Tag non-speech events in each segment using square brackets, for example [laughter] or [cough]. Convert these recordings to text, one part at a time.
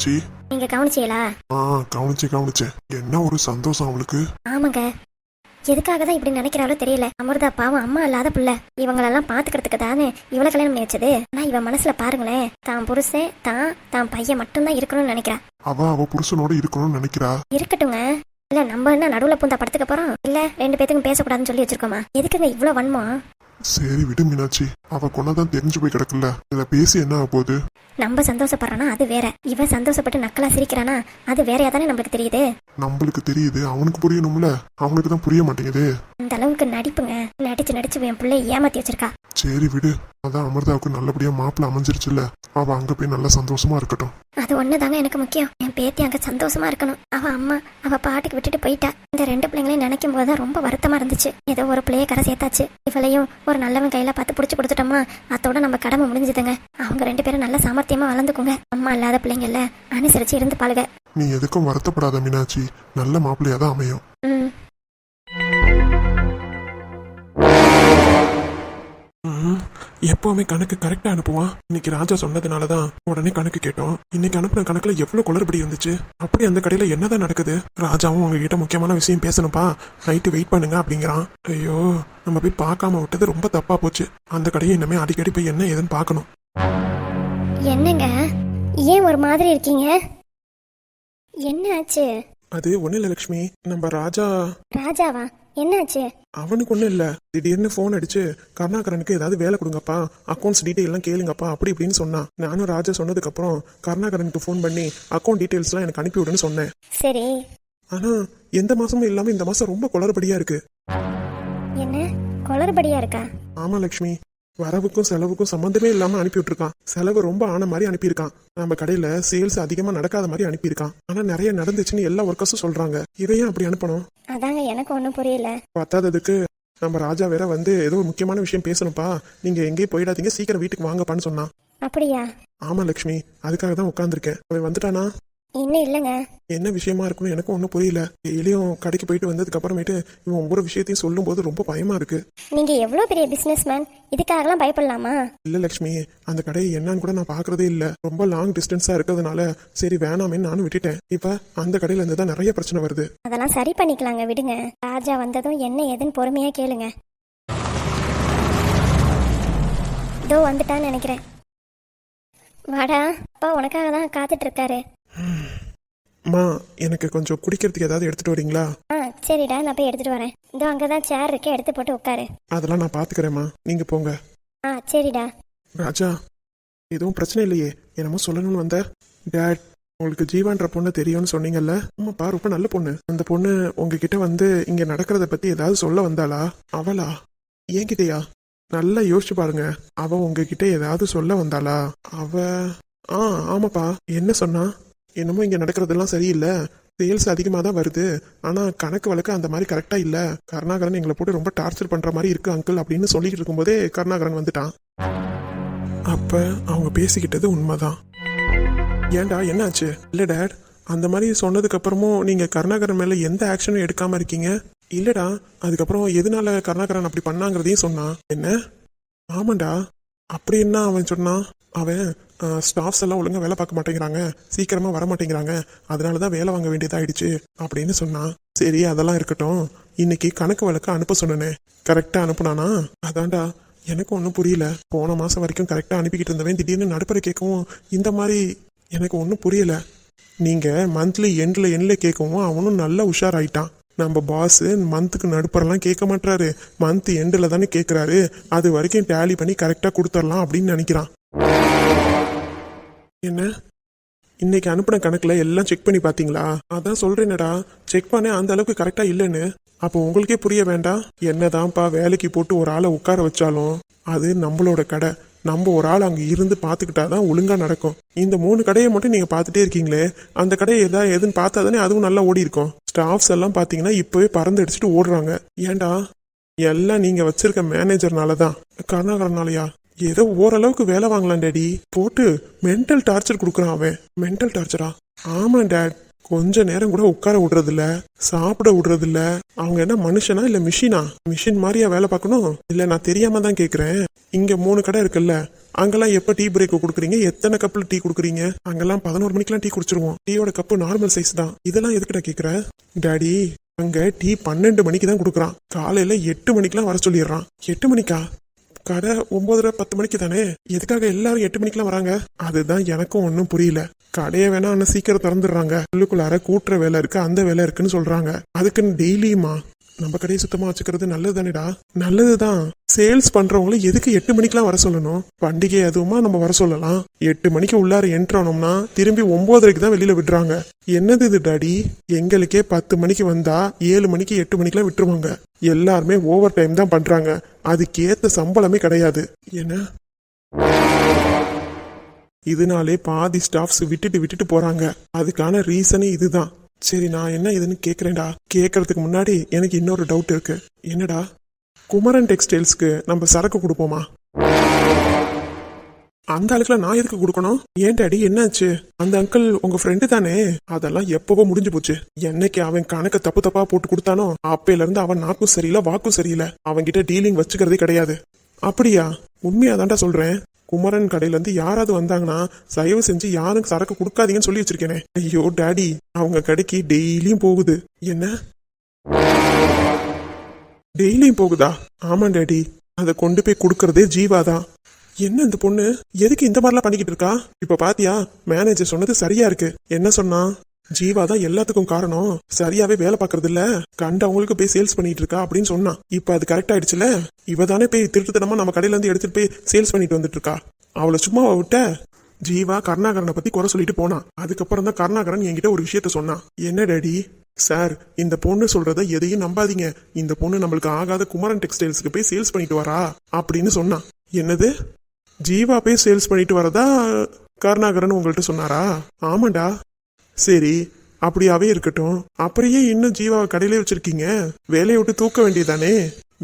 மீனாட்சி நீங்க கவனிச்சீங்களா ஆ கவனிச்சேன் கவனிச்சேன் என்ன ஒரு சந்தோஷம் அவளுக்கு? ஆமாங்க. எதுக்காக தான் இப்படி நினைக்கிறாளோ தெரியல. அமிர்தா பாவம் அம்மா இல்லாத பிள்ளை. இவங்களெல்லாம் பாத்துக்கிறதுக்கு தானே இவளை கல்யாணம் பண்ணி வச்சது ஆனா இவ மனசுல பாருங்களேன். தான் புருஷன் தான் தான் பையன் மட்டும்தான் இருக்கணும்னு நினைக்கிறா. அவ அவ புருஷனோட இருக்கணும்னு நினைக்கிறா? இருக்கட்டுங்க. இல்ல நம்ம என்ன நடுவுல பூந்தா படுத்துக்க போறோம்? இல்ல ரெண்டு பேத்துக்கும் பேசக்கூடாதுன்னு சொல்லி வச்சிருக்கோமா? எதுக்குங்க இவ்வளவு வன்மம்? சரி விடு மீனாட்சி. அவ கொன்னதான் தெரிஞ்சு போய் கிடக்குல்ல. இதுல பேசி என்ன ஆக போகுது? நம்ம சந்தோஷப்படுறானா அது வேற. இவன் சந்தோஷப்பட்டு நக்கலா சிரிக்கிறானா? அது வேறையா தானே நம்மளுக்கு தெரியுது? நம்மளுக்கு தெரியுது. அவனுக்கு புரியணும்ல. அவனுக்கு தான் புரிய மாட்டேங்குது. இந்த அளவுக்கு நடிப்புங்க. நடிச்சு நடிச்சு என் பிள்ளை ஏமாத்தி வச்சிருக்கா. சரி விடு. அதான் அமிர்தாவுக்கு நல்லபடியா மாப்பிள்ள அமைஞ்சிருச்சுல்ல. அவ அங்க போய் நல்லா சந்தோஷமா இருக்கட்டும். அது ஒண்ணுதாங்க எனக்கு முக்கியம். என் பேத்தி அங்க சந்தோஷமா இருக்கணும். அவ அம்மா அவ பாட்டுக்கு விட்டுட்டு போயிட்டா. இந்த ரெண்டு பிள்ளைங்களையும் நினைக்கும் போதுதான் ரொம்ப வருத்தமா இருந்துச்சு. ஏதோ ஒரு பிள்ளைய கரை சேர்த்தாச்சு. இவளையும் ஒரு நல்லவன் கையில பார்த்து புடிச்சு கொடுத்துட்டோமா அதோட நம்ம கடமை முடிஞ்சுதுங்க. அவங்க ரெண்டு பேரும் நல்ல சாமர்த்தியமா வளர்ந்துக்குங்க. அம்மா இல்லாத பிள்ளைங்கல்ல அனுசரிச்சு இருந்து பாளுக நீ எதுக்கும் வருத்தப்படாத மீனாட்சி. நல்ல மாப்பிள்ளையா தான் அமையும். ம். எப்பவுமே கணக்கு கரெக்டா அனுப்புவான். இன்னைக்கு ராஜா சொன்னதுனால தான் உடனே கணக்கு கேட்டோம். இன்னைக்கு அனுப்புன கணக்குல எவ்வளவு குளறுபடி இருந்துச்சு? அப்படி அந்த கடையில என்னதான் நடக்குது? ராஜாவும் உங்ககிட்ட முக்கியமான விஷயம் பேசணும்ப்பா நைட்டு வெயிட் பண்ணுங்க அப்படிங்கிறான். ஐயோ நம்ம போய் பார்க்காம விட்டது ரொம்ப தப்பா போச்சு. அந்த கடையை இனிமே அடிக்கடி போய் என்ன ஏதுன்னு பார்க்கணும். என்னங்க? ஏன் ஒரு மாதிரி இருக்கீங்க? என்ன ஆச்சு அது ஒண்ணு இல்ல லட்சுமி நம்ம ராஜா ராஜாவா? என்னாச்சு? அவனுக்கு ஒண்ணும் இல்ல. திடீர்னு ஃபோன் அடிச்சு கருணாகரனுக்கு ஏதாவது வேலை கொடுங்கப்பா அக்கௌண்ட்ஸ் டீடைல் எல்லாம் கேளுங்கப்பா அப்படி இப்படின்னு சொன்னான். நானும் ராஜா சொன்னதுக்கு அப்புறம் கருணாகரனுக்கு ஃபோன் பண்ணி அக்கௌண்ட் டீடைல்ஸ் எல்லாம் எனக்கு அனுப்பி விடுன்னு சொன்னேன். சரி. ஆனா எந்த மாசமும் இல்லாம இந்த மாசம் ரொம்ப குளறுபடியா இருக்கு. என்ன? குளறுபடியா இருக்கா? ஆமா லட்சுமி வரவுக்கும் செலவுக்கும் சம்மந்தமே இல்லாம அனுப்பி விட்டுருக்கான் செலவு ரொம்ப ஆன மாதிரி அனுப்பியிருக்கான். நம்ம கடையில சேல்ஸ் அதிகமா நடக்காத மாதிரி அனுப்பியிருக்கான். ஆனா நிறைய நடந்துச்சுன்னு எல்லா ஒர்க்கர்ஸும் சொல்றாங்க. இதையும் அப்படி அனுப்பணும்? அதாங்க எனக்கு ஒன்றும் புரியல. பத்தாததுக்கு நம்ம ராஜா வேற வந்து ஏதோ ஒரு முக்கியமான விஷயம் பேசணும்ப்பா. நீங்க எங்கேயும் போயிடாதீங்க சீக்கிரம் வீட்டுக்கு வாங்கப்பான்னு சொன்னான். அப்படியா? ஆமா லட்சுமி அதுக்காக தான் உட்காந்துருக்கேன் அவன் வந்துட்டானா? இன்னும் இல்லைங்க. என்ன விஷயமா இருக்குன்னு எனக்கும் ஒன்றும் புரியல. டெய்லியும் கடைக்கு போயிட்டு வந்ததுக்கு அப்புறமேட்டு இவன் ஒவ்வொரு விஷயத்தையும் சொல்லும்போது ரொம்ப பயமா இருக்கு. நீங்க எவ்வளோ பெரிய பிசினஸ் மேன் இதுக்காகலாம் பயப்படலாமா? இல்ல லட்சுமி அந்த கடை என்னன்னு கூட நான் பாக்குறதே இல்ல. ரொம்ப லாங் டிஸ்டன்ஸா இருக்கிறதுனால சரி வேணாமேன்னு நானும் விட்டுட்டேன். இப்ப அந்த கடையில இருந்து தான் நிறைய பிரச்சனை வருது. அதெல்லாம் சரி பண்ணிக்கலாங்க விடுங்க. ராஜா வந்ததும் என்ன ஏதுன்னு பொறுமையா கேளுங்க. இதோ வந்துட்டான்னு நினைக்கிறேன். வாடா அப்பா உனக்காக தான் காத்துட்டு இருக்காரு. அம்மா எனக்கு கொஞ்சம் குடிக்கிறதுக்கு ஏதாவது எடுத்துட்டு வரீங்களா? ஆ சரிடா நான் போய் எடுத்துட்டு வரேன். இதோ அங்கதான் சேர் இருக்கே எடுத்து போட்டு உட்காரு. அதெல்லாம் நான் பாத்துக்கிறேம்மா நீங்க போங்க. ஆ சரிடா. ராஜா எதுவும் பிரச்சனை இல்லையே. என்னமோ சொல்லணும்னு வந்த. டேட் உங்களுக்கு ஜீவான்ற பொண்ணு தெரியும்னு சொன்னீங்கல்ல? ஆமாப்பா ரொம்ப நல்ல பொண்ணு. அந்த பொண்ணு உங்ககிட்ட வந்து இங்க நடக்கிறத பத்தி ஏதாவது சொல்ல வந்தாளா? அவளா? என்கிட்டயா நல்லா யோசிச்சு பாருங்க. அவ உங்ககிட்ட ஏதாவது சொல்ல வந்தாளா? அவ ஆ ஆமாப்பா. என்ன சொன்னா? என்னமோ இங்கே நடக்கிறதெல்லாம் சரியில்லை. சேல்ஸ் அதிகமாக தான் வருது. ஆனால் கணக்கு வழக்கு அந்த மாதிரி கரெக்டாக இல்லை. கருணாகரன் எங்களை போட்டு ரொம்ப டார்ச்சர் பண்ணுற மாதிரி இருக்குது அங்கிள் அப்படின்னு சொல்லிட்டு இருக்கும்போதே கருணாகரன் வந்துட்டான். அப்போ அவங்க பேசிக்கிட்டது உண்மைதான். ஏன்டா என்னாச்சு? இல்லை டேட் அந்த மாதிரி சொன்னதுக்கப்புறமும் நீங்கள் கருணாகரன் மேலே எந்த ஆக்ஷனும் எடுக்காமல் இருக்கீங்க? இல்லைடா அதுக்கப்புறம் எதனால கருணாகரன் அப்படி பண்ணாங்கிறதையும் சொன்னான். என்ன? ஆமாண்டா. அப்படி என்ன அவன் சொன்னான்? அவன் ஸ்டாஃப்ஸ் எல்லாம் ஒழுங்காக வேலை பார்க்க மாட்டேங்கிறாங்க. சீக்கிரமாக வர மாட்டேங்கிறாங்க. அதனால தான் வேலை வாங்க வேண்டியதாகிடுச்சு அப்படின்னு சொன்னான் சரி அதெல்லாம் இருக்கட்டும். இன்னைக்கு கணக்கு வழக்கு அனுப்ப சொன்னேன். கரெக்டாக அனுப்புனானா? அதான்டா எனக்கு ஒன்றும் புரியல. போன மாதம் வரைக்கும் கரெக்டாக அனுப்பிக்கிட்டு இருந்தவன் திடீர்னு நடுப்பரை கேட்கவும் இந்த மாதிரி எனக்கு ஒன்றும் புரியல. நீங்கள் மந்த்லி எண்டில் எண்டில் கேட்கவும் அவனும் நல்லா உஷாராயிட்டான். நம்ம பாஸு மந்த்துக்கு நடுப்பரெல்லாம் கேட்க மாட்டாரு மந்த் எண்டில் தானே கேட்குறாரு. அது வரைக்கும் டேலி பண்ணி கரெக்டாக கொடுத்துடலாம் அப்படின்னு நினைக்கிறான். என்ன? இன்னைக்கு அனுப்பின கணக்கில் எல்லாம் செக் பண்ணி பார்த்தீங்களா அதான் சொல்கிறேனடா செக் பண்ண அந்த அளவுக்கு கரெக்டாக இல்லைன்னு. அப்போ உங்களுக்கே புரிய வேண்டாம் என்னதான்ப்பா வேலைக்கு போட்டு ஒரு ஆளை உட்கார வச்சாலும் அது நம்மளோட கடை. நம்ம ஒரு ஆள் அங்கே இருந்து பார்த்துக்கிட்டா தான் ஒழுங்காக நடக்கும். இந்த மூணு கடையை மட்டும் நீங்கள் பார்த்துட்டே இருக்கீங்களே அந்த கடையை எதா எதுன்னு பார்த்தா தானே அதுவும் நல்லா ஓடி இருக்கும். ஸ்டாஃப்ஸ் எல்லாம் பார்த்தீங்கன்னா இப்போவே பறந்து அடிச்சுட்டு ஓடுறாங்க. ஏன்டா? எல்லாம் நீங்கள் வச்சிருக்க மேனேஜர்னால தான் கருணாகரனாலயா? ஏதோ ஓரளவுக்கு வேலை வாங்கலாம் டேடி. போட்டு மென்டல் டார்ச்சர் கொடுக்குறான் அவன். மென்டல் டார்ச்சரா ஆமா டேட். கொஞ்ச நேரம் கூட உட்கார விடுறதில்ல சாப்பிட விடுறதில்ல. அவங்க என்ன மனுஷனா இல்ல மிஷினா? மிஷின் மாதிரியா வேலை பார்க்கணும்? இல்ல நான் தெரியாம தான் கேக்குறேன். இங்க மூணு கடை இருக்குல்ல அங்கெல்லாம் எப்போ டீ பிரேக் கொடுக்குறீங்க? எத்தனை கப்பில் டீ கொடுக்குறீங்க? அங்கெல்லாம் பதினோரு மணிக்கெல்லாம் டீ குடிச்சிருவோம். டீயோட கப்பு நார்மல் சைஸ் தான். இதெல்லாம் எதுக்கிட்ட கேட்குறேன் டேடி அங்க டீ பன்னெண்டு மணிக்கு தான் கொடுக்குறான். காலையில எட்டு மணிக்கெல்லாம் வர சொல்லிடுறான். எட்டு மணிக்கா? கடை ஒன்பதரை பத்து மணிக்கு தானே? எதுக்காக எல்லாரும் எட்டு மணிக்கெல்லாம் வராங்க? அதுதான் எனக்கும் ஒன்றும் புரியல. கடையை வேணா அண்ணன் சீக்கிரம் திறந்துடுறாங்க. உள்ளுக்குள்ளார கூட்டுற வேலை இருக்கு அந்த வேலை இருக்குன்னு சொல்றாங்க. அதுக்குன்னு டெய்லியுமா? நம்ம கடையை சுத்தமா வச்சுக்கிறது நல்லது தானேடா நல்லதுதான். சேல்ஸ் பண்றவங்களும் எதுக்கு எட்டு மணிக்கெல்லாம் வர சொல்லணும்? பண்டிகை அதுவுமா நம்ம வர சொல்லலாம். எட்டு மணிக்கு உள்ளார என்ட்ரு ஆனோம்னா திரும்பி ஒன்பதரைக்கு தான் வெளியில விடுறாங்க. என்னது இது டாடி? எங்களுக்கே பத்து மணிக்கு வந்தா ஏழு மணிக்கு எட்டு மணிக்கெல்லாம் விட்டுருவாங்க. எல்லாருமே ஓவர் டைம் தான் பண்றாங்க. அதுக்கேத்த சம்பளமே கிடையாது. என்ன? இதனாலே பாதி ஸ்டாஃப்ஸ் விட்டுட்டு விட்டுட்டு போறாங்க. அதுக்கான ரீசனே இதுதான். சரி நான் என்ன இதுன்னு கேட்குறேன்டா கேட்கறதுக்கு முன்னாடி எனக்கு இன்னொரு டவுட் இருக்கு. என்னடா? குமரன் டெக்ஸ்டைல்ஸ்க்கு நம்ம சரக்கு கொடுப்போமா? அந்த ஆளுக்குலாம் நான் எதுக்கு கொடுக்கணும்? ஏன்டாடி என்னாச்சு? அந்த அங்கிள் உங்க ஃப்ரெண்டு தானே? அதெல்லாம் எப்பவோ முடிஞ்சு போச்சு. என்னைக்கு அவன் கணக்கு தப்பு தப்பா போட்டு கொடுத்தானோ அப்பையில இருந்து அவன் நாக்கும் சரியில்லை வாக்கும் சரியில்லை. அவன்கிட்ட டீலிங் வச்சுக்கிறதே கிடையாது. அப்படியா? உண்மையா சொல்றேன். குமரன் கடையிலேருந்து யாராவது வந்தாங்கன்னா தயவு செஞ்சு யாரும் சரக்கு கொடுக்காதீங்கன்னு சொல்லி வச்சிருக்கேனே. ஐயோ டேடி அவங்க கடைக்கு டெய்லியும் போகுது. என்ன? டெய்லியும் போகுதா? ஆமாம் டேடி. அதை கொண்டு போய் கொடுக்கறதே ஜீவா தான் என்ன இந்த பொண்ணு? எதுக்கு இந்த மாதிரிலாம் பண்ணிக்கிட்டு இருக்கா? இப்ப பாத்தியா மேனேஜர் சொன்னது சரியா இருக்கு. என்ன சொன்னா? ஜீவா தான் எல்லாத்துக்கும் காரணம். சரியாவே வேலை பாக்குறது இல்ல கண்டவங்களுக்கு போய் சேல்ஸ் பண்ணிட்டு இருக்கா அப்படின்னு சொன்னான் இப்ப அது கரெக்ட் ஆயிடுச்சுல? இவ தானே போய் திருட்டுத்தனமா நம்ம கடையில இருந்து எடுத்துட்டு போய் சேல்ஸ் பண்ணிட்டு வந்துட்டு இருக்கா? அவளை சும்மா விட்ட. ஜீவா கருணாகரனை பத்தி குறை சொல்லிட்டு போனான் அதுக்கப்புறம் தான் கருணாகரன் என்கிட்ட ஒரு விஷயத்த சொன்னான் என்ன டேடி? சார் இந்த பொண்ணு சொல்றத எதையும் நம்பாதீங்க. இந்த பொண்ணு நம்மளுக்கு ஆகாத குமரன் டெக்ஸ்டைல்ஸ்க்கு போய் சேல்ஸ் பண்ணிட்டு வரா. அப்படின்னு சொன்னான் என்னது? ஜீவா போய் சேல்ஸ் பண்ணிட்டு வரதா? கருணாகரன் உங்கள்கிட்ட சொன்னாரா? ஆமாண்டா. சரி அப்படியாவே இருக்கட்டும். அப்புறம் ஏன் இன்னும் ஜீவாவை கடையிலே வச்சிருக்கீங்க? வேலையை விட்டு தூக்க வேண்டியதானே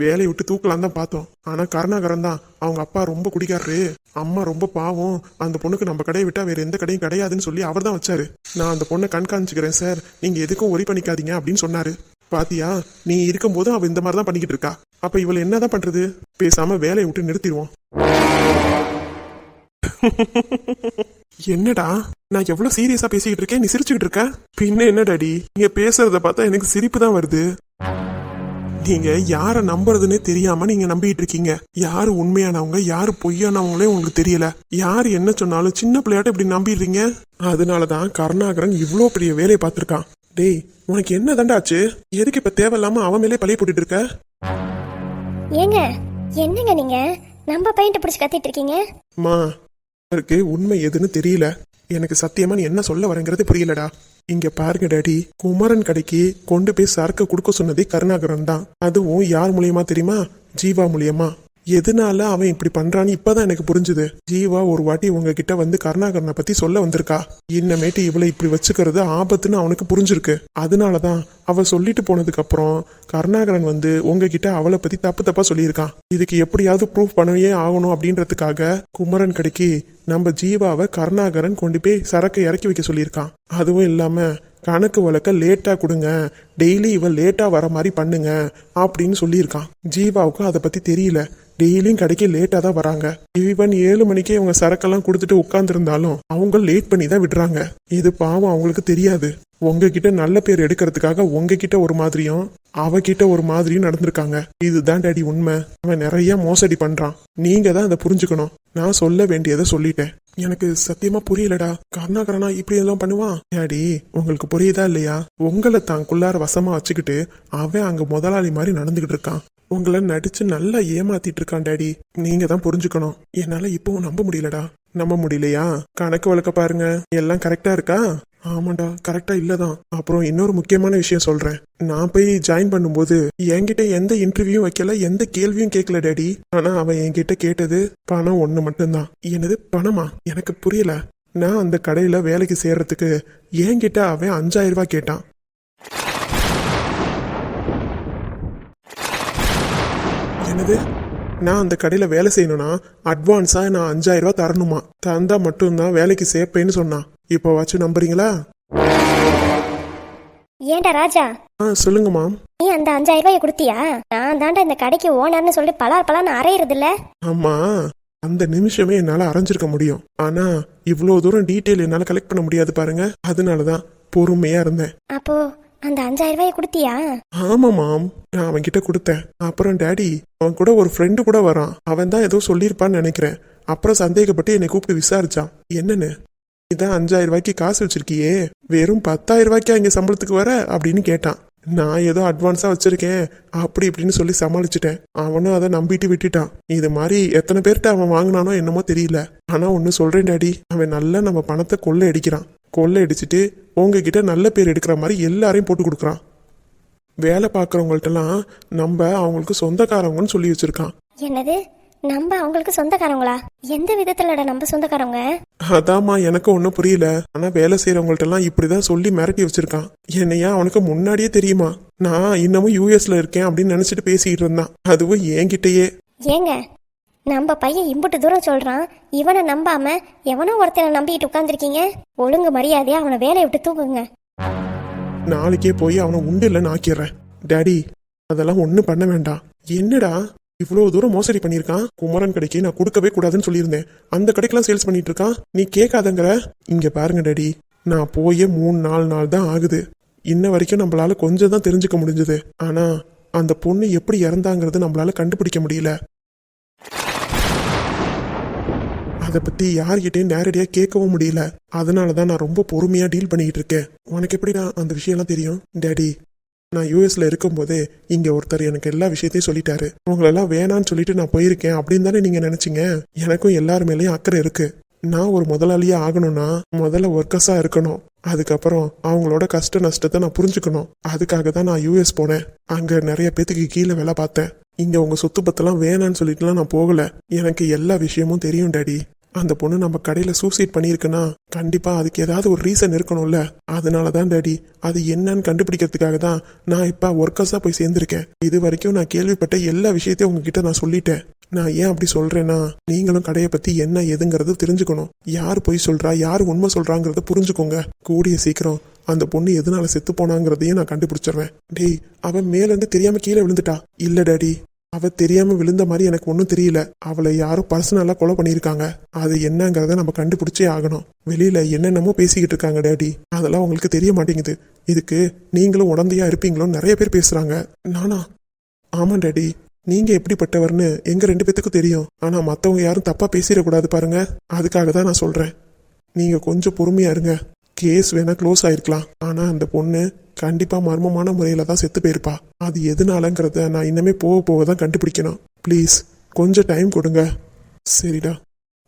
வேலையை விட்டு தூக்கலாம் தான் பார்த்தோம். ஆனா கருணாகரன் தான். அவங்க அப்பா ரொம்ப குடிக்காரு அம்மா ரொம்ப பாவம். அந்த பொண்ணுக்கு நம்ம கடையை விட்டா வேற எந்த கடையும் கிடையாதுன்னு சொல்லி அவர் தான் வச்சாரு. நான் அந்த பொண்ணை கண்காணிச்சுக்கிறேன் சார். நீங்க எதுக்கும் ஒரி பண்ணிக்காதீங்க அப்படின்னு சொன்னாரு. பாத்தியா நீ இருக்கும்போது அவ இந்த மாதிரி தான் பண்ணிக்கிட்டு இருக்கா. அப்ப இவளை என்னதான் பண்றது? பேசாம வேலையை விட்டு நிறுத்திடுவோம். என்னடா? நான் எவ்வளவு சீரியஸா பேசிக்கிட்டு இருக்கேன் நீ சிரிச்சுக்கிட்டு இருக்க? பின்ன என்ன டாடி நீங்க பேசுறத பார்த்தா எனக்கு சிரிப்பு தான் வருது. நீங்க யார நம்புறதுன்னே தெரியாம நீங்க நம்பிட்டு இருக்கீங்க. யாரு உண்மையானவங்க யாரு பொய்யானவங்களே உங்களுக்கு தெரியல. யாரு என்ன சொன்னாலும் சின்ன பிள்ளையாட்ட இப்படி நம்பிடுறீங்க? அதனாலதான் கருணாகரன் இவ்ளோ பெரிய வேலையை பார்த்திருக்கான். டேய் உனக்கு என்ன தண்டாச்சு எதுக்கு இப்ப தேவையில்லாம அவன் மேலே பழைய போட்டுட்டு இருக்க? ஏங்க என்னங்க நீங்க? நம்ம பையன்ட்ட பிடிச்சி கத்திட்டு இருக்கீங்க? மா அவருக்கு உண்மை எதுன்னு தெரியல. எனக்கு சத்தியமா நீ என்ன சொல்ல வரேங்கிறது புரியலடா. இங்க பாருங்க டாடி குமரன் கடைக்கு கொண்டு போய் சரக்கு கொடுக்க சொன்னதே கருணாகரன் தான். அதுவும் யார் மூலியமா தெரியுமா? ஜீவா மூலியமா. எதனால அவன் இப்படி பண்றான்னு இப்பதான் எனக்கு புரிஞ்சுது. ஜீவா ஒரு வாட்டி உங்ககிட்ட வந்து கருணாகரனை பத்தி சொல்ல வந்திருக்கா? இன்னமேட்டு இவளை இப்படி வச்சுக்கிறது ஆபத்துன்னு அவனுக்கு புரிஞ்சிருக்கு. அதனாலதான் அவ சொல்லிட்டு போனதுக்கு அப்புறம் கருணாகரன் வந்து உங்ககிட்ட அவளை பத்தி தப்பு தப்பா சொல்லியிருக்கான். இதுக்கு எப்படியாவது ப்ரூஃப் பண்ணவே ஆகணும் அப்படின்றதுக்காக குமரன் கடைக்கு நம்ம ஜீவாவை கருணாகரன் கொண்டு போய் சரக்கு இறக்கி வைக்க சொல்லியிருக்கான். அதுவும் இல்லாம கணக்கு வழக்க லேட்டாக கொடுங்க. டெய்லி இவள் லேட்டாக வர மாதிரி பண்ணுங்க அப்படின்னு சொல்லியிருக்கான். ஜீவாவுக்கும் அதை பற்றி தெரியல. டெய்லியும் கடைக்கு லேட்டாக தான் வராங்க. ஈவன் ஏழு மணிக்கே இவங்க சரக்கெல்லாம் கொடுத்துட்டு உட்காந்துருந்தாலும் அவங்க லேட் பண்ணி தான் விடுறாங்க. இது பாவம் அவங்களுக்கு தெரியாது. உங்ககிட்ட நல்ல பேர் எடுக்கிறதுக்காக உங்ககிட்ட ஒரு மாதிரியும் அவகிட்ட ஒரு மாதிரியும் நடந்திருக்காங்க. இதுதான் டேடி உண்மை. அவன் நிறைய மோசடி பண்றான். நீங்க தான் அதை புரிஞ்சுக்கணும். நான் சொல்ல வேண்டியதை சொல்லிட்டேன். எனக்கு சத்தியமா புரியலடா. கருணாகரனா இப்படி எல்லாம் பண்ணுவான்? டாடி உங்களுக்கு புரியுதா இல்லையா? உங்களை தான் குள்ளார வசமா வச்சுக்கிட்டு அவன் அங்க முதலாளி மாதிரி நடந்துகிட்டு இருக்கான். உங்களை நடிச்சு நல்லா ஏமாத்திட்டு இருக்கான் டாடி. நீங்க தான் புரிஞ்சுக்கணும். என்னால இப்பவும் நம்ப முடியலடா. நம்ப முடியலையா? கணக்கு வழக்க பாருங்க. எல்லாம் கரெக்டா இருக்கா? ஆமாண்டா கரெக்டா இல்லதான். அப்புறம் இன்னொரு முக்கியமான விஷயம் சொல்றேன். நான் போய் ஜாயின் பண்ணும்போது என்கிட்ட எந்த இன்டர்வியூ வைக்கல எந்த கேள்வியும் கேட்கல டேடி. ஆனா அவன் என்கிட்ட கேட்டது பணம் ஒன்று மட்டும்தான். என்னது பணமா? எனக்கு புரியல. நான் அந்த கடையில வேலைக்கு சேர்றதுக்கு என்கிட்ட அவன் அஞ்சாயிரம் ரூபாய் கேட்டான். என்னது? நான் அந்த கடையில் வேலை செய்யணும்னா அட்வான்ஸாக நான் அஞ்சாயிரம் ரூபாய் தரணுமா? தந்தா மட்டும்தான் வேலைக்கு சேர்ப்பேன்னு சொன்னான். இப்போ வச்சு நம்புறீங்களா? ஏன்டா ராஜா? ஆ சொல்லுங்க மாம் நீ அந்த அஞ்சாயிரம் ரூபாயை கொடுத்தியா? நான் தாண்டா இந்த கடைக்கு ஓனர்னு சொல்லி பலார் பலான்னு அரையிறது இல்ல ஆமா அந்த நிமிஷமே என்னால அரைஞ்சிருக்க முடியும். ஆனா இவ்வளவு தூரம் டீட்டெயில் என்னால கலெக்ட் பண்ண முடியாது பாருங்க. அதனாலதான் பொறுமையா இருந்தேன். அப்போ அந்த அஞ்சாயிரம் ரூபாயை கொடுத்தியா? ஆமா மாம் நான் அவன் கிட்ட கொடுத்தேன். அப்புறம் டேடி அவன் கூட ஒரு ஃப்ரெண்டு கூட வரான். அவன் தான் ஏதோ சொல்லியிருப்பான்னு நினைக்கிறேன். அப்புறம் சந்தேகப்பட்டு என்னை கூப்பிட்டு விசாரிச்சான். என்னன்னு? இதான் அஞ்சாயிரம் ரூபாய்க்கு காசு வச்சிருக்கியே. வெறும் பத்தாயிரம் ரூபாய்க்கா அங்க சம்பளத்துக்கு வர? அப்படின்னு கேட்டான். நான் ஏதோ அட்வான்ஸா வச்சிருக்கேன். அப்படி இப்படின்னு சொல்லி சமாளிச்சிட்டேன். அவனும் அதை நம்பிட்டு விட்டுட்டான். இது மாதிரி எத்தனை பேர்கிட்ட அவன் வாங்கினானோ என்னமோ தெரியல. ஆனா ஒன்று சொல்றேன் டாடி. அவன் நல்லா நம்ம பணத்தை கொள்ளை அடிக்கிறான் கொள்ளை அடிச்சுட்டு உங்ககிட்ட நல்ல பேர் எடுக்கிற மாதிரி எல்லாரையும் போட்டு கொடுக்குறான். வேலை பார்க்குறவங்கள்ட்டலாம் நம்ம அவங்களுக்கு சொந்தக்காரவங்கன்னு சொல்லி வச்சிருக்கான். என்னது? நம்ம அவங்களுக்கு சொந்தக்காரங்களா எந்த விதத்துலடா நம்ம சொந்தக்காரங்க அதாம்மா எனக்கு ஒன்றும் புரியல. ஆனா வேலை செய்யறவங்கள்ட்டலாம் இப்படிதான் சொல்லி மிரட்டி வச்சிருக்கான். என்னையா அவனுக்கு முன்னாடியே தெரியுமா? நான் இன்னமும் யூஎஸ்ல இருக்கேன் அப்படின்னு நினைச்சிட்டு பேசிக்கிட்டு இருந்தான். அதுவும் என்கிட்டயே. ஏங்க நம்ம பையன் இம்புட்டு தூரம் சொல்றான். இவனை நம்பாம எவனோ ஒருத்தனை நம்பிட்டு உட்காந்துருக்கீங்க ஒழுங்கு மரியாதையா அவனை வேலையை விட்டு தூக்குங்க நாளைக்கே போய் அவனை உண்டு இல்லைன்னு ஆக்கிடுறேன். டேடி அதெல்லாம் ஒன்றும் பண்ண வேண்டாம். என்னடா? இவ்வளவு தூரம் மோசடி பண்ணியிருக்கான். குமரன் கடைக்கு நான் கொடுக்கவே கூடாதுன்னு சொல்லியிருந்தேன். அந்த கடைக்கெல்லாம் சேல்ஸ் பண்ணிட்டு இருக்கான் நீ கேட்காதங்கிற. இங்க பாருங்க டேடி. நான் போயே மூணு நாலு நாள் தான் ஆகுது. இன்ன வரைக்கும் நம்மளால கொஞ்சம் தான் தெரிஞ்சுக்க முடிஞ்சது. ஆனா அந்த பொண்ணு எப்படி இறந்தாங்கிறது நம்மளால கண்டுபிடிக்க முடியல. அதை பத்தி யார்கிட்டயும் நேரடியா கேட்கவும் முடியல. அதனால தான் நான் ரொம்ப பொறுமையா டீல் பண்ணிக்கிட்டு இருக்கேன். உனக்கு எப்படிடா அந்த விஷயம்லாம் தெரியும்? டேடி நான் யூஎஸ்ல இருக்கும்போதே இங்க ஒருத்தர் எனக்கு எல்லா விஷயத்தையும் சொல்லிட்டாரு. உங்களெல்லாம் வேணான்னு சொல்லிட்டு நான் போயிருக்கேன் அப்படின்னு தானே நீங்க நினைச்சீங்க? எனக்கும் எல்லார் மேலேயும் அக்கறை இருக்கு. நான் ஒரு முதலாளியா ஆகணும்னா முதல்ல ஒர்க்கர்ஸா இருக்கணும். அதுக்கப்புறம் அவங்களோட கஷ்ட நஷ்டத்தை நான் புரிஞ்சுக்கணும். அதுக்காக தான் நான் யூஎஸ் போனேன். அங்க நிறைய பேத்துக்கு கீழே வேலை பார்த்தேன். இங்க உங்க சொத்து பத்தெல்லாம் வேணான்னு சொல்லிட்டுலாம் நான் போகல. எனக்கு எல்லா விஷயமும் தெரியும் டாடி. அந்த பொண்ணு நம்ம கடையில் சூசைட் பண்ணியிருக்குன்னா கண்டிப்பாக அதுக்கு ஏதாவது ஒரு ரீசன் இருக்கணும்ல. அதனால தான் டேடி அது என்னன்னு கண்டுபிடிக்கிறதுக்காக தான் நான் இப்போ ஒர்க்கர்ஸாக போய் சேர்ந்துருக்கேன். இது வரைக்கும் நான் கேள்விப்பட்ட எல்லா விஷயத்தையும் உங்ககிட்ட நான் சொல்லிட்டேன். நான் ஏன் அப்படி சொல்கிறேன்னா நீங்களும் கடையை பற்றி என்ன எதுங்கிறது தெரிஞ்சுக்கணும். யார் பொய் சொல்கிறா யார் உண்மை சொல்கிறாங்கிறத புரிஞ்சுக்கோங்க. கூடிய சீக்கிரம் அந்த பொண்ணு எதனால செத்து போனாங்கிறதையும் நான் கண்டுபிடிச்சிருவேன் டேய் அவன் மேலேருந்து தெரியாமல் கீழே விழுந்துட்டா? இல்லை டாடி அவ தெரியாம விழுந்த மாதிரி எனக்கு ஒன்றும் தெரியல. அவளை யாரும் பர்சனலாக கொலை பண்ணியிருக்காங்க. அது என்னங்கிறத நம்ம கண்டுபிடிச்சே ஆகணும். வெளியில என்னென்னமோ பேசிக்கிட்டு இருக்காங்க டேடி. அதெல்லாம் உங்களுக்கு தெரிய மாட்டேங்குது. இதுக்கு நீங்களும் உடந்தையா இருப்பீங்களோன்னு நிறைய பேர் பேசுறாங்க. நானா? ஆமா டேடி. நீங்க எப்படிப்பட்டவர்னு எங்க ரெண்டு பேத்துக்கும் தெரியும். ஆனா மத்தவங்க யாரும் தப்பா பேசிடக்கூடாது பாருங்க. அதுக்காக தான் நான் சொல்றேன். நீங்க கொஞ்சம் பொறுமையா இருங்க. கேஸ் வேணா க்ளோஸ் ஆயிருக்கலாம். ஆனா அந்த பொண்ணு கண்டிப்பா மர்மமான முறையில தான் செத்து போயிருப்பா. அது எதனாலங்கிறத நான் இன்னமே போக போக தான் கண்டுபிடிக்கணும். ப்ளீஸ் கொஞ்சம் டைம் கொடுங்க. சரிடா.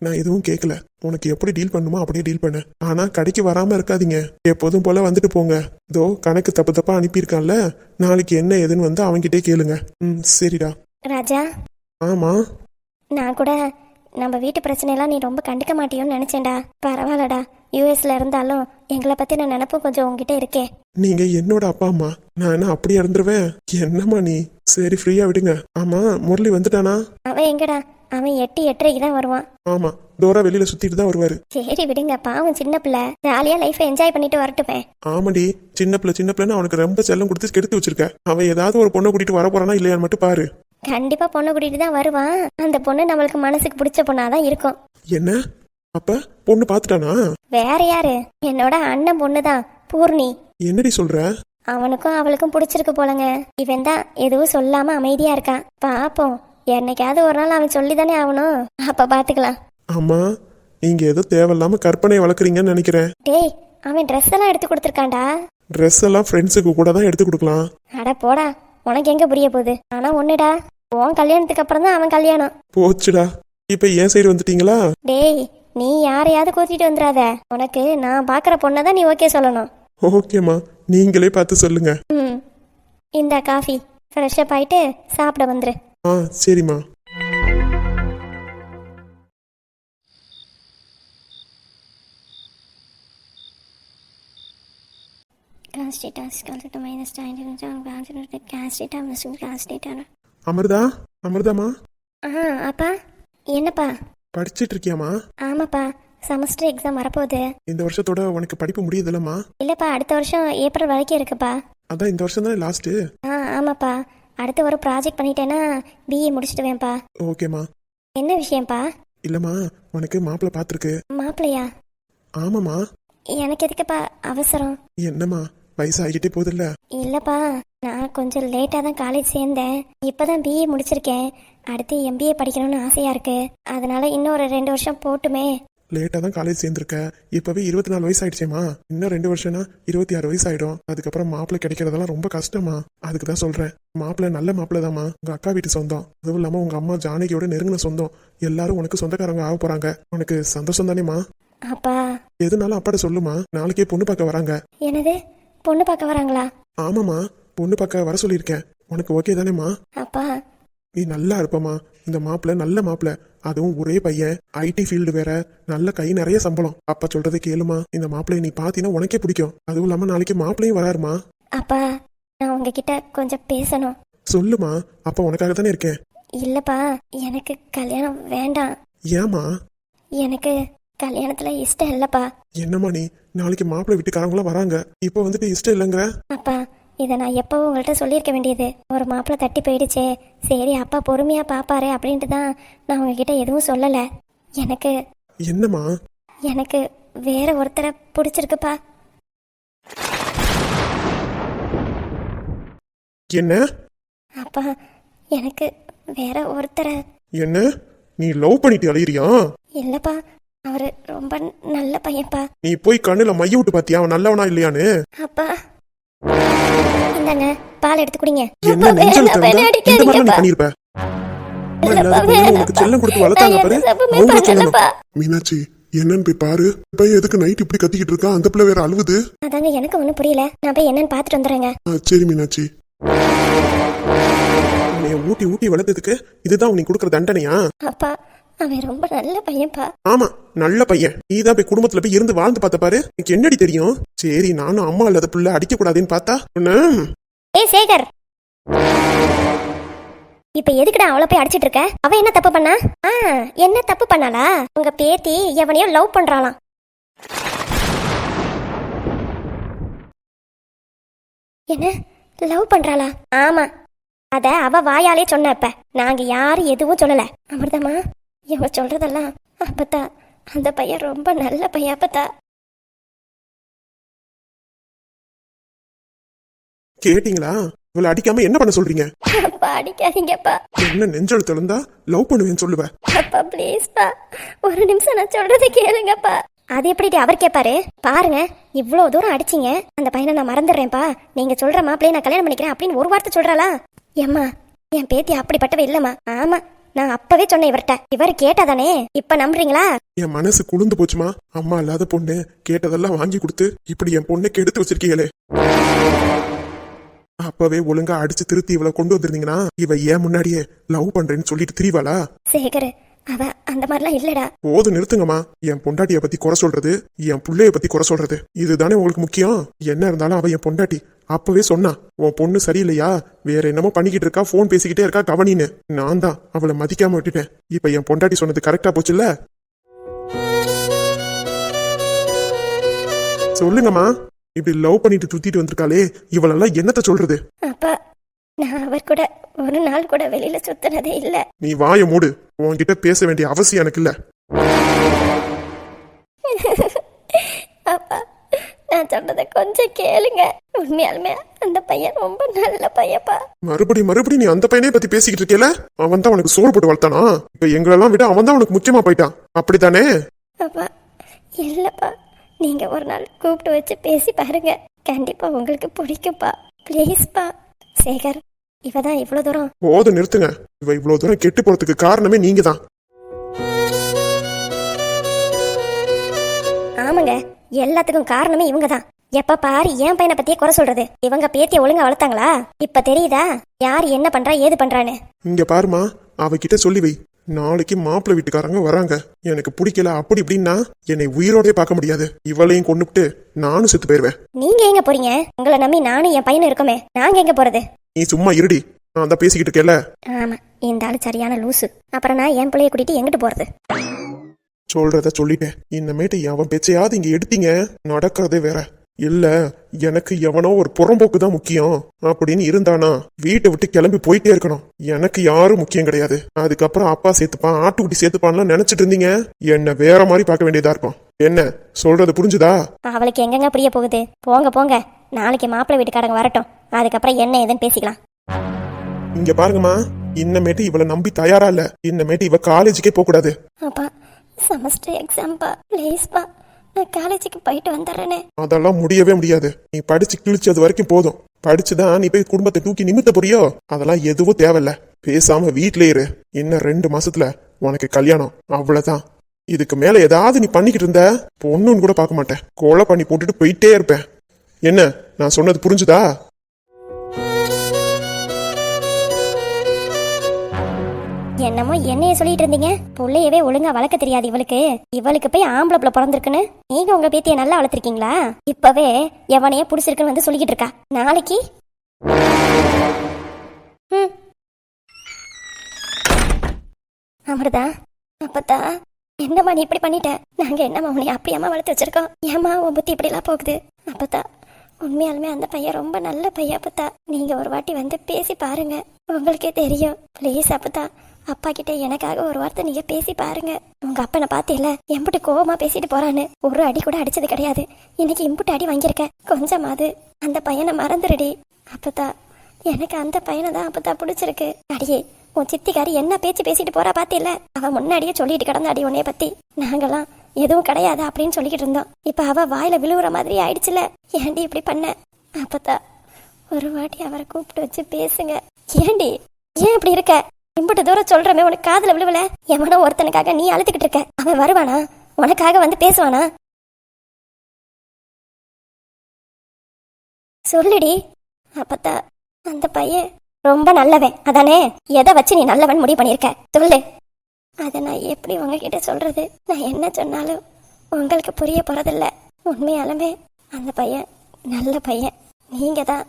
நான் எதுவும் கேட்கல உனக்கு எப்படி டீல் பண்ணுமோ அப்படியே டீல் பண்ணு. ஆனா கடைக்கு வராம இருக்காதீங்க. எப்போதும் போல வந்துட்டு போங்க. இதோ கணக்கு தப்பு தப்பா அனுப்பியிருக்கான்ல? நாளைக்கு என்ன ஏதுன்னு வந்து அவன்கிட்டே கேளுங்க. ம் சரிடா. ராஜா? ஆமா? நான் கூட நம்ம வீட்டு பிரச்சனையெல்லாம் நீ ரொம்ப கண்டுக்க மாட்டியோன்னு நினைச்சேன்டா. பரவாயில்லடா. யூஎஸ்ல இருந்தாலும் எங்களை பத்தின நினப்பு கொஞ்சம் உங்ககிட்ட இருக்கே. நீங்க என்னோட அப்பா அம்மா. நான் என்ன அப்படி இறந்துருவேன் என்னம்மா நீ? சரி ஃப்ரீயா விடுங்க. ஆமா முரளி வந்துட்டானா? அவன் எங்கடா? அவன் எட்டு எட்டரைக்கு தான் வருவான். ஆமா டோரா வெளியில சுத்திட்டு தான் வருவாரு. சரி விடுங்க பாவம் சின்ன பிள்ளை. ஜாலியா லைஃபை என்ஜாய் பண்ணிட்டு வரட்டுமே. ஆமாடி சின்ன பிள்ளை சின்ன பிள்ளைன்னு அவனுக்கு ரொம்ப செல்லம் கொடுத்து கெடுத்து வச்சிருக்க. அவன் ஏதாவது ஒரு பொண்ணை கூட்டிட்டு வர போறானா இல்லையான்னு மட்டும் பாரு. கண்டிப்பா பொண்ணு கூட்டிட்டு தான் வருவான் அந்த பொண்ணு நம்மளுக்கு மனசுக்கு பிடிச்ச பொண்ணாதான் இருக்கும். என்ன? அப்ப பொண்ணு பாத்துட்டானா? வேற யாரு? என்னோட அண்ணன் பொண்ணு தான் பூர்ணி. என்னடி சொல்ற? அவனுக்கும் அவளுக்கும் பிடிச்சிருக்கு போலங்க. இவன் தான் எதுவும் சொல்லாம அமைதியா இருக்கான் பாப்போம். என்னைக்காவது ஒரு நாள் அவன் சொல்லிதானே ஆகணும். அப்ப பாத்துக்கலாம். ஆமா நீங்க ஏதோ தேவையில்லாம கற்பனை வளர்க்குறீங்கன்னு நினைக்கிறேன். டேய் அவன் ட்ரெஸ் எல்லாம் எடுத்து கொடுத்துருக்கான்டா. ட்ரெஸ் எல்லாம் ஃப்ரெண்ட்ஸுக்கு கூட தான் எடுத்து கொடுக்கலாம். அட போடா. உனக்கு எங்க புரிய போகுது? ஆனா ஒண்ணுடா. உன் கல்யாணத்துக்கு அப்புறம் தான் அவன் கல்யாணம். போச்சுடா. இப்ப என் சைடு வந்துட்டீங்களா? டேய் நீ யாரையாவது கூட்டிட்டு வந்துடாத. உனக்கு நான் பாக்குற பொண்ணை தான் நீ ஓகே சொல்லணும். ஓகேம்மா நீங்களே பார்த்து சொல்லுங்க. ம். இந்த காஃபி. ஃப்ரெஷ்ஷப் ஆயிட்டு சாப்பிட வந்துரு. ஆ சரிம்மா. Is equal to minus tan into consider the cast data missing cast data. Amrita? அமிர்தாமா ஆ அப்பா. என்னப்பா? படிச்சிட்டு இருக்கியாமா ஆமாப்பா. செமஸ்டர் எக்ஸாம் வரப்போகுது. இந்த வருஷத்தோட உனக்கு படிப்பு முடியுதுல்லம்மா? இல்லப்பா அடுத்த வருஷம் ஏப்ரல் வரைக்கும் இருக்குப்பா. அதான் இந்த வருஷம் தானே லாஸ்ட்டு ஆ ஆமாப்பா. அடுத்து ஒரு ப்ராஜெக்ட் பண்ணிட்டேன்னா பிஇ முடிச்சிடுவேன்ப்பா ஓகேம்மா. என்ன விஷயம்ப்பா? இல்லைம்மா உனக்கு மாப்பிள்ளை பார்த்துருக்கு. மாப்பிள்ளையா ஆமாம்மா. எனக்கு எதுக்குப்பா அவசரம்? என்னம்மா? வயசு ஆகிட்டே போதில்ல? இல்லப்பா நான் கொஞ்சம் லேட்டாக தான் காலேஜ் சேர்ந்தேன். இப்போதான் பிஇ முடிச்சிருக்கேன். அடுத்து எம்பிஏ படிக்கணும்னு ஆசையா இருக்கு. அதனால இன்னும் ஒரு ரெண்டு வருஷம் போட்டுமே. லேட்டாக தான் காலேஜ் சேர்ந்துருக்க. இப்போவே இருபத்தி நாலு வயசு ஆயிடுச்சேம்மா இன்னும் ரெண்டு வருஷம்னா இருபத்தி ஆறு வயசு ஆயிடும் அதுக்கப்புறம் மாப்பிள்ளை கிடைக்கிறதெல்லாம் ரொம்ப கஷ்டமா அதுக்கு தான் சொல்கிறேன் மாப்பிள்ளை நல்ல மாப்பிள்ளை தாம்மா. உங்கள் அக்கா வீட்டு சொந்தம். அதுவும் இல்லாமல் உங்கள் அம்மா ஜானகியோட நெருங்கின சொந்தம். எல்லாரும் உனக்கு சொந்தக்காரங்க ஆக போகிறாங்க உனக்கு சந்தோஷம் தானேம்மா? அப்பா. எதுனாலும் அப்பாட்ட சொல்லுமா நாளைக்கே பொண்ணு பார்க்க வராங்க. என்னது? பொண்ணு பார்க்க வராங்களா? ஆமாம்மா பொண்ணு பார்க்க வர சொல்லியிருக்கேன். உனக்கு ஓகே தானேம்மா? அப்பா. நீ நல்லா இருப்பம்மா. இந்த மாப்பிள்ள நல்ல மாப்பிள்ள. அதுவும் ஒரே பையன். ஐடி ஃபீல்டு வேற. நல்ல கை நிறைய சம்பளம். அப்பா சொல்றதை கேளுமா இந்த மாப்பிள்ளைய நீ பாத்தீங்கன்னா உனக்கே பிடிக்கும். அதுவும் இல்லாம நாளைக்கு மாப்பிள்ளையும் வராருமா அப்பா நான் உங்ககிட்ட கொஞ்சம் பேசணும். சொல்லுமா அப்பா உனக்காக தானே இருக்கேன். இல்லப்பா எனக்கு கல்யாணம் வேண்டாம். ஏமா எனக்கு கல்யாணத்துல இஷ்டம் இல்லப்பா. என்னம்மா நீ? நாளைக்கு மாப்பிள்ளை வீட்டுக்காரங்களாம் வராங்க. இப்போ வந்துட்டு இஷ்டம் இல்லைங்கிற? அப்பா இதை நான் எப்பவும் உங்கள்கிட்ட சொல்லியிருக்க வேண்டியது. ஒரு மாப்பிள்ளை தட்டி போயிடுச்சே. சரி அப்பா பொறுமையா பாப்பாரு அப்படின்ட்டு தான் நான் உங்ககிட்ட எதுவும் சொல்லலை. எனக்கு என்னம்மா? எனக்கு வேற ஒருத்தரை பிடிச்சிருக்குப்பா. என்ன? அப்பா எனக்கு வேற ஒருத்தரை. என்ன? நீ லவ் பண்ணிட்டு அலையிறியா? இல்லப்பா அவரு ரொம்ப நல்ல பையன்ப்பா நீ போய் கண்ணுல மைய விட்டு பாத்தியா? அவன் நல்லவனா இல்லையான்னு? அப்பா. இந்தாங்க பால் எடுத்து குடிங்க. என்ன நெஞ்சல் இந்த மாதிரி நீ. பண்ணிருப்ப? உனக்கு செல்லம் கொடுத்து வளர்த்தாங்க பாரு? அவங்க. மீனாட்சி என்னன்னு போய் பாரு. பையன் எதுக்கு நைட் இப்படி கத்திக்கிட்டு இருக்கா அந்த பிள்ளை வேற அழுவுது. அதாங்க எனக்கு ஒன்றும் புரியல. நான் போய் என்னன்னு பார்த்துட்டு வந்துடுறேங்க. ஆ, சரி மீனாட்சி. உன்னைய ஊட்டி ஊட்டி வளர்த்ததுக்கு இதுதான் உனக்கு கொடுக்குற தண்டனையா? அப்பா அவன் ரொம்ப நல்ல பையன்ப்பா ஆமா நல்ல பையன். நீதான் போய் குடும்பத்துல போய் இருந்து வாழ்ந்து பார்த்த பாரு. எனக்கு என்னடி தெரியும்? சரி நானும் அம்மா இல்லாத புள்ள அடிக்க கூடாதுன்னு பார்த்தா உன்னை ஏய் சேகர்! இப்ப எதுக்குடா அவளை போய் அடிச்சிட்டு இருக்க? அவ என்ன தப்பு பண்ணா? ஆ என்ன தப்பு பண்ணாளா? உங்க பேத்தி எவனையோ லவ் பண்றாளாம். என்ன? லவ் பண்றாளா? ஆமா. அத அவ வாயாலே சொன்ன இப்ப. நாங்க யாரும் எதுவும் சொல்லல. அமிர்தமா? இவ சொல்றதெல்லாம் அப்பத்தா. அந்த பையன் ரொம்ப நல்ல பையன் அப்பத்தா. கேட்டீங்களா? இவளை அடிக்காம என்ன பண்ண சொல்றீங்க? அப்பா அடிக்காதீங்கப்பா. என்ன நெஞ்சல் திறந்தா லவ் பண்ணுவேன்னு சொல்லுவ? அப்பா ப்ளீஸ்ப்பா. ஒரு நிமிஷம் நான் சொல்றதை கேளுங்கப்பா. அது எப்படி அவர் கேட்பாரு பாருங்க இவ்வளோ தூரம் அடிச்சீங்க. அந்த பையனை நான் மறந்துடுறேன்ப்பா. நீங்க சொல்ற மாப்பிளைய நான் கல்யாணம் பண்ணிக்கிறேன் அப்படின்னு ஒரு வார்த்தை சொல்றாளா? ஏம்மா என் பேத்தி அப்படிப்பட்டவ இல்லம்மா. ஆமா நான் அப்பவே சொன்னேன் இவர்கிட்ட. இவர் கேட்டாதானே? இப்ப நம்புறீங்களா? என் மனசு குளிர்ந்து போச்சுமா? அம்மா இல்லாத பொண்ணு கேட்டதெல்லாம் வாங்கி கொடுத்து இப்படி என் பொண்ணை கெடுத்து வச்சிருக்கீங்களே. அப்பவே ஒழுங்கா அடிச்சு திருத்தி இவளை கொண்டு வந்திருந்தீங்கன்னா இவ ஏன் முன்னாடியே லவ் பண்றேன்னு சொல்லிட்டு திரிவாளா? சேகர் அவ அந்த மாதிரிலாம் இல்லடா. போதும் நிறுத்துங்கம்மா. என் பொண்டாட்டிய பத்தி குறை சொல்றது என் புள்ளைய பத்தி குறை சொல்றது இதுதானே உங்களுக்கு முக்கியம்? என்ன இருந்தாலும் அவ என் பொண்டாட்டி அப்பவே சொன்னா உன் பொண்ணு சரியில்லையா? வேற என்னமோ பண்ணிக்கிட்டு இருக்கா? ஃபோன் பேசிக்கிட்டே இருக்கா? கவனின்னு. நான் தான் அவளை மதிக்காம விட்டுட்டேன். இப்ப என் பொண்டாட்டி சொன்னது கரெக்டா போச்சுல்ல? சொல்லுங்கம்மா. இப்படி லவ் பண்ணிட்டு சுத்திட்டு வந்திருக்காளே இவளெல்லாம் என்னத்த சொல்றது? அப்பா நான் அவர் கூட ஒரு நாள் கூட வெளியில சுத்தினதே இல்ல. நீ வாய மூடு. உன்கிட்ட பேச வேண்டிய அவசியம் எனக்கு இல்ல. [laughs] நான் சொன்னதை கொஞ்சம் கேளுங்க. உண்மையாலுமே அந்த பையன் ரொம்ப நல்ல பையப்பா மறுபடி மறுபடி நீ அந்த பையனே பத்தி பேசிக்கிட்டு இருக்கேல? அவன் தான் உனக்கு சோறு போட்டு வளர்த்தானா? இப்ப எங்களெல்லாம் விட அவன் தான் உனக்கு முக்கியமா போயிட்டான். அப்படித்தானே? அப்பா இல்லப்பா. நீங்க ஒரு நாள் கூப்பிட்டு வச்சு பேசி பாருங்க. கண்டிப்பா உங்களுக்கு பிடிக்கும்ப்பா. ப்ளீஸ்ப்பா சேகர் இவ தான் இவ்வளோ தூரம். போதும் நிறுத்துங்க. இவ இவ்வளவு தூரம் கெட்டு போறதுக்கு காரணமே நீங்க தான் ஆமாங்க. எல்லாத்துக்கும் காரணமே இவங்க தான் எப்ப பாரு என் பையனை பத்தியே குறை சொல்றது. இவங்க பேத்திய ஒழுங்கா வளர்த்தாங்களா? இப்ப தெரியுதா? யார் என்ன பண்றா ஏது பண்றான்னு? இங்க பாருமா அவகிட்ட சொல்லி வை. நாளைக்கு மாப்பிள்ளை வீட்டுக்காரங்க வராங்க. எனக்கு பிடிக்கல அப்படி இப்படின்னா என்னை உயிரோடே பார்க்க முடியாது. இவளையும் கொண்டுபிட்டு நானும் செத்து போயிருவேன். நீங்க எங்க போறீங்க? உங்களை நம்பி நானும் என் பையனும் இருக்கோமே. நாங்க எங்க போறது? நீ சும்மா இருடி. நான் தான் பேசிக்கிட்டு இருக்கேல்ல ஆமா இந்த ஆளு சரியான லூசு. அப்புறம் நான் என் பிள்ளைய கூட்டிட்டு எங்கிட்டு போறது? சொல்றத சொல்லிட்டேன். இனிமேட்டு எவன் பேச்சையாவது இங்க எடுத்தீங்க? நடக்கிறதே வேற. இல்ல எனக்கு எவனோ ஒரு புறம்போக்கு தான் முக்கியம். அப்படின்னு இருந்தானா வீட்டை விட்டு கிளம்பி போயிட்டே இருக்கணும். எனக்கு யாரும் முக்கியம் கிடையாது. அதுக்கப்புறம் அப்பா சேர்த்துப்பான் ஆட்டுக்குட்டி சேர்த்துப்பான்லாம் நினைச்சிட்டு இருந்தீங்க? என்ன வேற மாதிரி பார்க்க வேண்டியதா இருக்கும். என்ன சொல்றது புரிஞ்சுதா? அவளுக்கு எங்கெங்க புரிய போகுது? போங்க போங்க. நாளைக்கு மாப்பிள்ளை வீட்டுக்காரங்க வரட்டும். அதுக்கப்புறம் என்ன ஏதுன்னு பேசிக்கலாம். இங்க பாருங்கம்மா. இன்னமேட்டு இவளை நம்பி தயாரா இல்ல. இன்னமேட்டு இவ காலேஜுக்கே போக கூடாது அப்பா செமஸ்டர் எக்ஸாம்பா ப்ளீஸ்ப்பா நான் காலேஜுக்கு போயிட்டு வந்துடுறேனே. அதெல்லாம் முடியவே முடியாது. நீ படிச்சு கிழிச்சது வரைக்கும் போதும். படிச்சுதான் நீ போய் குடும்பத்தை தூக்கி நிமித்த போறியோ? அதெல்லாம் எதுவும் தேவையில்ல. பேசாம வீட்லயே இரு. இன்னும் ரெண்டு மாசத்துல உனக்கு கல்யாணம். அவ்வளவுதான். இதுக்கு மேல ஏதாவது நீ பண்ணிக்கிட்டு இருந்த பொண்ணுன்னு கூட பார்க்க மாட்டேன். கொலை பண்ணி போட்டுட்டு போயிட்டே இருப்பேன். என்ன? நான் சொன்னது புரிஞ்சுதா? என்னமோ என்னைய சொல்லிட்டு இருந்தீங்க? பிள்ளையவே ஒழுங்கா வளர்க்க தெரியாது இவளுக்கு. இவளுக்கு போய் ஆம்பளை பிள்ளை பிறந்திருக்குன்னு. நீங்க உங்க பேத்திய நல்லா வளர்த்திருக்கீங்களா? இப்பவே எவனைய புடிச்சிருக்குன்னு வந்து சொல்லிக்கிட்டு இருக்கா. நாளைக்கு? ம். அமிர்தா அப்பத்தா என்னம்மா நீ இப்படி பண்ணிட்ட? நாங்க என்னம்மா உன்னை அப்படியாம்மா வளர்த்து வச்சிருக்கோம்? ஏம்மா உன் புத்தி இப்படிலாம் போகுது? அப்பத்தா உண்மையாலுமே அந்த பையன் ரொம்ப நல்ல பையன் அப்பத்தா. நீங்க ஒரு வாட்டி வந்து பேசி பாருங்க. உங்களுக்கே தெரியும். ப்ளீஸ் அப்பத்தா அப்பா கிட்ட எனக்காக ஒரு வார்த்தை நீங்க பேசி பாருங்க. உங்க அப்பனை பார்த்தேல எம்பிட்டு கோவமா பேசிட்டு போறான்னு. ஒரு அடி கூட அடிச்சது கிடையாது. இன்னைக்கு இம்புட்டு அடி வாங்கியிருக்க. கொஞ்சமாவது அந்த பையனை மறந்துடுடி அப்பத்தா எனக்கு அந்த பையனை தான் அப்பத்தா பிடிச்சிருக்கு. அடியே உன் சித்திக்காரி என்ன பேச்சு பேசிட்டு போறா பாத்தியில அவ முன்னாடியே சொல்லிட்டு கிடந்த அடி உன்னைய பத்தி. நாங்கெல்லாம் எதுவும் கிடையாது அப்படின்னு சொல்லிக்கிட்டு இருந்தோம். இப்ப அவ வாயில விழுவுற மாதிரி ஆயிடுச்சுல. ஏன்டி இப்படி பண்ண? அப்பத்தா ஒரு வாட்டி அவரை கூப்பிட்டு வச்சு பேசுங்க. ஏண்டி ஏன் இப்படி இருக்க? இம்புட்டு தூரம் சொல்றமே உனக்கு காதுல விழுவல? எவனோ ஒருத்தனுக்காக நீ அழுத்துக்கிட்டு இருக்க. அவன் வருவானா? உனக்காக வந்து பேசுவானா? சொல்லுடி. அப்பத்தா அந்த பையன் ரொம்ப நல்லவன். அதானே? எதை வச்சு நீ நல்லவன் முடிவு பண்ணியிருக்க? சொல்லு. அதை நான் எப்படி உங்ககிட்ட சொல்றது? நான் என்ன சொன்னாலும் உங்களுக்கு புரிய போறதில்ல. உண்மையாலுமே அந்த பையன் நல்ல பையன். நீங்க தான்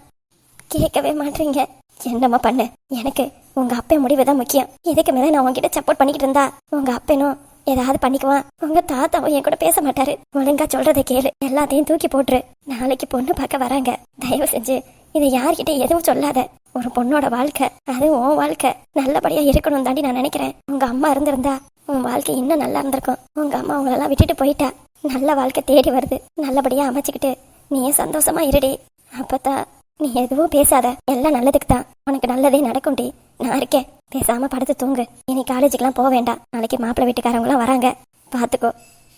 கேட்கவே மாட்டீங்க. என்னம்மா பண்ண? எனக்கு உங்க அப்பன் முடிவு தான் முக்கியம். இதுக்கு மேல நான் உங்ககிட்ட சப்போர்ட் பண்ணிக்கிட்டு இருந்தா உங்க அப்பனும் ஏதாவது பண்ணிக்குவான். உங்க தாத்தாவும் என் கூட பேச மாட்டாரு. ஒழுங்கா சொல்றதை கேளு. எல்லாத்தையும் தூக்கி போட்டுரு. நாளைக்கு பொண்ணு பார்க்க வராங்க. தயவு செஞ்சு இதை யார்கிட்ட எதுவும் சொல்லாத. ஒரு பொண்ணோட வாழ்க்கை அது உன் வாழ்க்கை. நல்லபடியா இருக்கணும் தாண்டி நான் நினைக்கிறேன். உங்க அம்மா இருந்திருந்தா உன் வாழ்க்கை இன்னும் நல்லா இருந்திருக்கும். உங்க அம்மா உங்களெல்லாம் விட்டுட்டு போயிட்டா. நல்ல வாழ்க்கை தேடி வருது. நல்லபடியா அமைச்சுக்கிட்டு நீ சந்தோஷமா இருடி. அப்பதான் நீ எதுவும் பேசாத. எல்லாம் நல்லதுக்கு தான். உனக்கு நல்லதே நடக்கும்டி நான் இருக்கேன். பேசாம படுத்து தூங்கு. இனி காலேஜுக்கெல்லாம் போக வேண்டாம். நாளைக்கு மாப்பிள்ளை வீட்டுக்காரங்களாம் வராங்க. பாத்துக்கோ.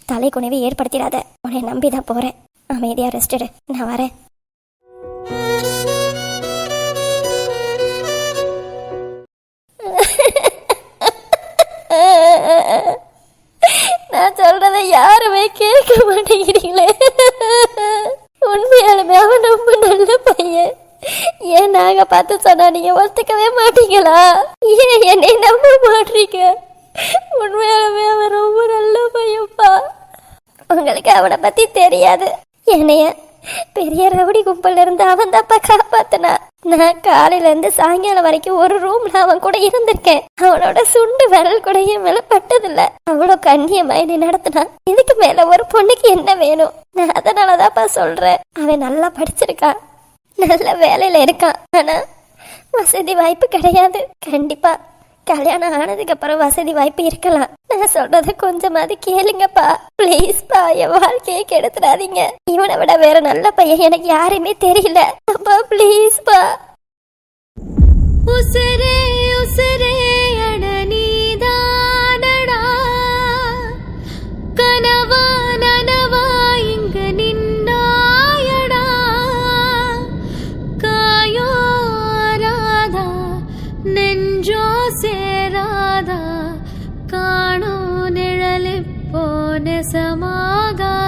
தலை குனிவை ஏற்படுத்திடாத. உன்னை நம்பி தான் போறேன். அமைதியா ரெஸ்டடு நான் வரேன். நான் சொல்றதை யாருமே கேட்க மாட்டேங்கிறீங்களே. நல்ல பையன். ஏன் நாங்க பார்த்து சொன்னா நீங்க ஒத்துக்கவே மாட்டீங்களா? ஏன் என்னை நம்ப மாட்டீங்க? உண்மையாலுமே அவன் ரொம்ப நல்ல பையன்ப்பா உங்களுக்கு அவனை பத்தி தெரியாது. என்னைய பெரிய ரவுடி கும்பல்ல இருந்து அவன் தப்பா காப்பாத்தினா. நான் காலையில இருந்து சாயங்காலம் வரைக்கும் ஒரு ரூம்ல அவன் கூட இருந்திருக்கேன். அவனோட சுண்டு விரல் கூட என் மேல பட்டதில்ல. அவ்வளவு கண்ணியமா என்னை நடத்தினான் இதுக்கு மேல ஒரு பொண்ணுக்கு என்ன வேணும்? நான் அதனாலதான்ப்பா சொல்றேன். அவன் நல்லா படிச்சிருக்கான். நல்ல வேலையில இருக்கான். ஆனால் வசதி வாய்ப்பு கிடையாது. கண்டிப்பா கல்யாணம் ஆனதுக்கு அப்புறம் வசதி வாய்ப்பு இருக்கலாம். நான் சொல்றத கொஞ்சமாவது கேளுங்கப்பா. ப்ளீஸ்ப்பா என் வாழ்க்கையை கெடுத்துடாதீங்க. இவனை விட வேற நல்ல பையன் எனக்கு யாருமே தெரியல. அப்பா ப்ளீஸ்ப்பா உசரே உசரே. समागा